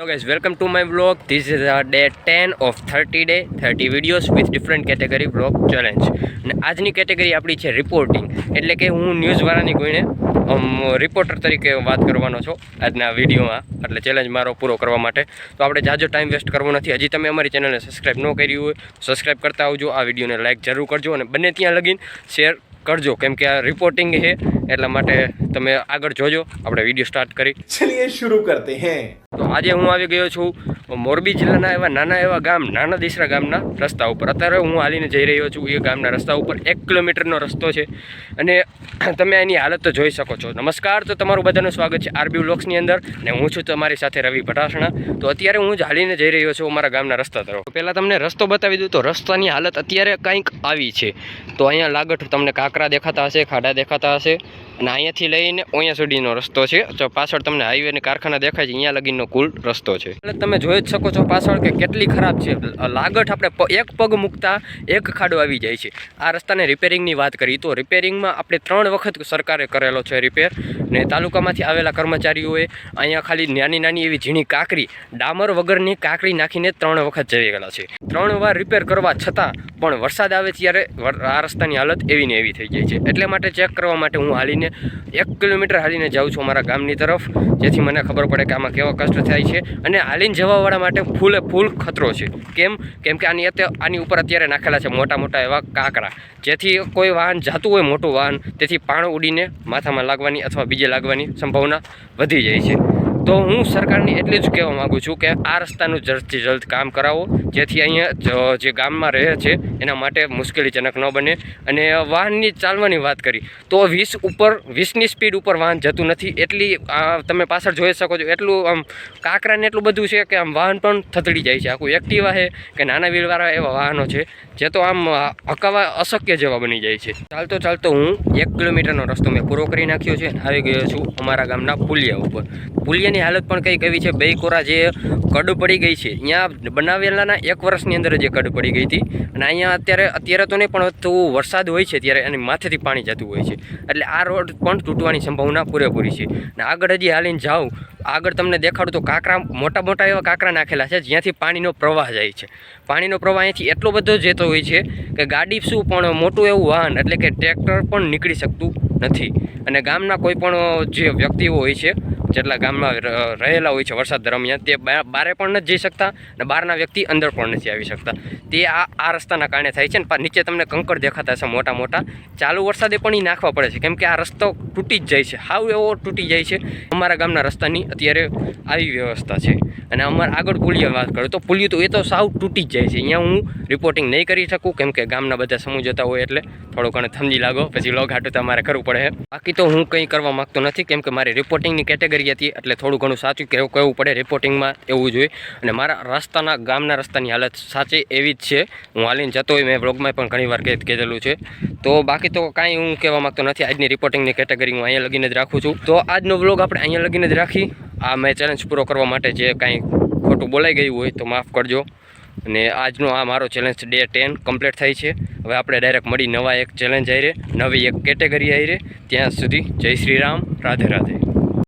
Hello guys welcome to my blog this is a day ten of thirty day thirty videos with different category blog challenge અને આજની category આપણી છે reporting એટલે કે હું ન્યૂઝવાળાની કોઈને રિપોર્ટર તરીકે વાત કરવાનો છું આજના વિડીયોમાં. એટલે ચેલેન્જ મારો પૂરો કરવા માટે. તો આપણે જાજો ટાઈમ વેસ્ટ કરવો નથી. હજી તમે અમારી ચેનલને સબસ્ક્રાઈબ ન કરી હોય સબસ્ક્રાઈબ કરતા આવજો. આ વિડીયોને લાઇક જરૂર કરજો અને બંને ત્યાં લગીન શેર કરજો. કેમ કે આ રિપોર્ટિંગ છે, એટલા માટે તમે આગળ જોજો. આપણે વીડિયો સ્ટાર્ટ કરી. ચલીએ શરૂ કરતે હે તો આજે હું આવી ગયો છું મોરબી જિલ્લાના એવા નાના એવા ગામ, નાના દીસરા ગામના રસ્તા ઉપર. અત્યારે હું હાલીને જઈ રહ્યો છું એ ગામના રસ્તા ઉપર. એક કિલોમીટરનો રસ્તો છે અને તમે એની હાલત તો જોઈ શકો છો. નમસ્કાર, તો તમારું બધાનું સ્વાગત છે આરબી વ્લોગ્સની અંદર ને હું છું તમારી સાથે રવિ ભટાસણા તો અત્યારે હું જ હાલીને જઈ રહ્યો છું અમારા ગામના રસ્તા તરફ. પહેલાં તમને રસ્તો બતાવી દઉં તો રસ્તાની હાલત અત્યારે કંઈક આવી છે. તો અહીંયા લાગઠ તમને કાંકરા દેખાતા હશે, ખાડા દેખાતા હશે. અને અહીંયાથી લઈને અહીંયા સુધીનો રસ્તો છે. જો પાછળ તમને હાઈવે અને કારખાના દેખાય છે, અહીંયા લગીનો કુલ રસ્તો છે. એટલે તમે જોઈ જ શકો છો પાછળ કે કેટલી ખરાબ છે. લાગઠ આપણે એક પગ મૂકતા એક ખાડો આવી જાય છે. આ રસ્તાને રિપેરિંગની વાત કરી. તો રિપેરિંગમાં આપણે ત્રણ વખત સરકારે કરેલો છે રિપેર ને તાલુકામાંથી આવેલા કર્મચારીઓએ અહીંયા ખાલી નાની નાની એવી ઝીણી કાંકરી, ડામર વગરની કાંકરી નાખીને ત્રણ વખત જઈ ગયેલા છે. ત્રણ વાર રિપેર કરવા છતાં પણ વરસાદ આવે ત્યારે આ રસ્તાની હાલત એવી ને એવી થઈ જાય છે. એટલે માટે ચેક કરવા માટે હું હાલીને એક કિલોમીટર હાલીને જાઉં છું અમારા ગામની તરફ, જેથી મને ખબર પડે કે આમાં કેવા કષ્ટ થાય છે. અને હાલીને જવાવાળા માટે ફૂલે ફૂલ ખતરો છે. કેમ? કેમ કે આની આની ઉપર અત્યારે નાખેલા છે મોટા મોટા એવા કાંકરા. જેથી કોઈ વાહન જાતું હોય મોટું વાહન, તેથી પાણ ઉડીને માથામાં લાગવાની અથવા બીજે લાગવાની સંભાવના વધી જાય છે. તો હું સરકારને એટલી જ કહેવા માગું છું કે આ રસ્તાનું જલ્દથી જલ્દ કામ કરાવો, જેથી અહીંયા જે ગામમાં રહે છે, એના માટે મુશ્કેલીજનક ન બને. અને વાહનની ચાલવાની વાત કરી, તો વીસ ઉપર, વીસની સ્પીડ ઉપર વાહન જતું નથી, એટલી તમે પાછળ જોઈ શકો છો, એટલું આમ કાંકરાને એટલું બધું છે કે આમ વાહન પણ થતડી જાય છે. આખું એક્ટિવા છે કે નાના વ્હીલવાળા એવા વાહનો છે, જે તો આમ હકાવા અશક્ય જેવા બની જાય છે. ચાલતો ચાલતો હું એક કિલોમીટરનો રસ્તો મેં પૂરો કરી નાખ્યો છે આવી ગયો છું અમારા ગામના પુલિયા ઉપર. પુલિયાની હાલત પણ કંઈક એવી છે બે કોરા જે કડ પડી ગઈ છે. અહીંયા બનાવેલાના એક વર્ષની અંદર જે કડ પડી ગઈ હતી. અને અહીંયા અત્યારે અત્યારે તો નહીં, પણ તો વરસાદ હોય છે ત્યારે એની માથેથી પાણી જતું હોય છે. એટલે આ રોડ પણ તૂટવાની સંભાવના પૂરેપૂરી છે. અને આગળ હજી હાલીને જાઉં આગળ તમને દેખાડું તો કાંકરા, મોટા મોટા એવા કાંકરા નાખેલા છે, જ્યાંથી પાણીનો પ્રવાહ જાય છે. પાણીનો પ્રવાહ અહીંયાથી એટલો બધો જતો હોય છે કે ગાડી શું પણ મોટું એવું વાહન, એટલે કે ટ્રેક્ટર પણ નીકળી શકતું નથી. અને ગામના કોઈ પણ જે વ્યક્તિઓ હોય છે જેટલા ગામમાં રહેલા હોય છે વરસાદ દરમિયાન, તે બારે પણ નથી જઈ શકતા અને બહારના વ્યક્તિ અંદર પણ નથી આવી શકતા. તે આ આ રસ્તાના કારણે થાય છે ને નીચે તમને કંકર દેખાતા હશે મોટા મોટા. ચાલુ વરસાદે પણ એ નાખવા પડે છે, કેમ કે આ રસ્તો તૂટી જ જાય છે. હાવ એવો તૂટી જાય છે. અમારા ગામના રસ્તાની અત્યારે આવી વ્યવસ્થા છે. અને અમારે આગળ પુલિયા વાત કરું. તો પુલિયું તો એ તો સાવ તૂટી જ જાય છે. અહીંયા હું રિપોર્ટિંગ નહીં કરી શકું, કેમ કે ગામના બધા સમૂહ જતા હોય એટલે થોડો ઘણો સમજી લાગો. પછી લોગ હાટું તમારે કરવું પડે. બાકી તો હું કંઈ કરવા માગતો નથી, કેમ કે મારી રિપોર્ટિંગની કેટેગરી હતી, એટલે થોડું ઘણું સાચું કહેવું કહેવું પડે રિપોર્ટિંગમાં એવું જોઈએ અને મારા રસ્તાના, ગામના રસ્તાની હાલત સાચી એવી જ છે. હું હાલીને જતો હોય, મેં વ્લોગમાં પણ ઘણી વાર કહી કહેલું છે. તો બાકી તો કાંઈ હું કહેવા માગતો નથી. આજની રિપોર્ટિંગની કેટેગરી હું અહીંયા લગીને જ રાખું છું. તો આજનો વ્લોગ આપણે અહીંયા લગીને જ રાખી. આ મેં ચેલેન્જ પૂરો કરવા માટે જે કાંઈ ખોટું બોલાઈ ગયું હોય તો માફ કરજો. અને આજનો આ મારો ચેલેન્જ ડે ટેન કમ્પ્લીટ થાય છે. હવે આપણે ડાયરેક્ટ મળી નવા એક ચેલેન્જ આવી નવી એક કેટેગરી આવી ત્યાં સુધી જય શ્રી રામ, રાધે રાધે.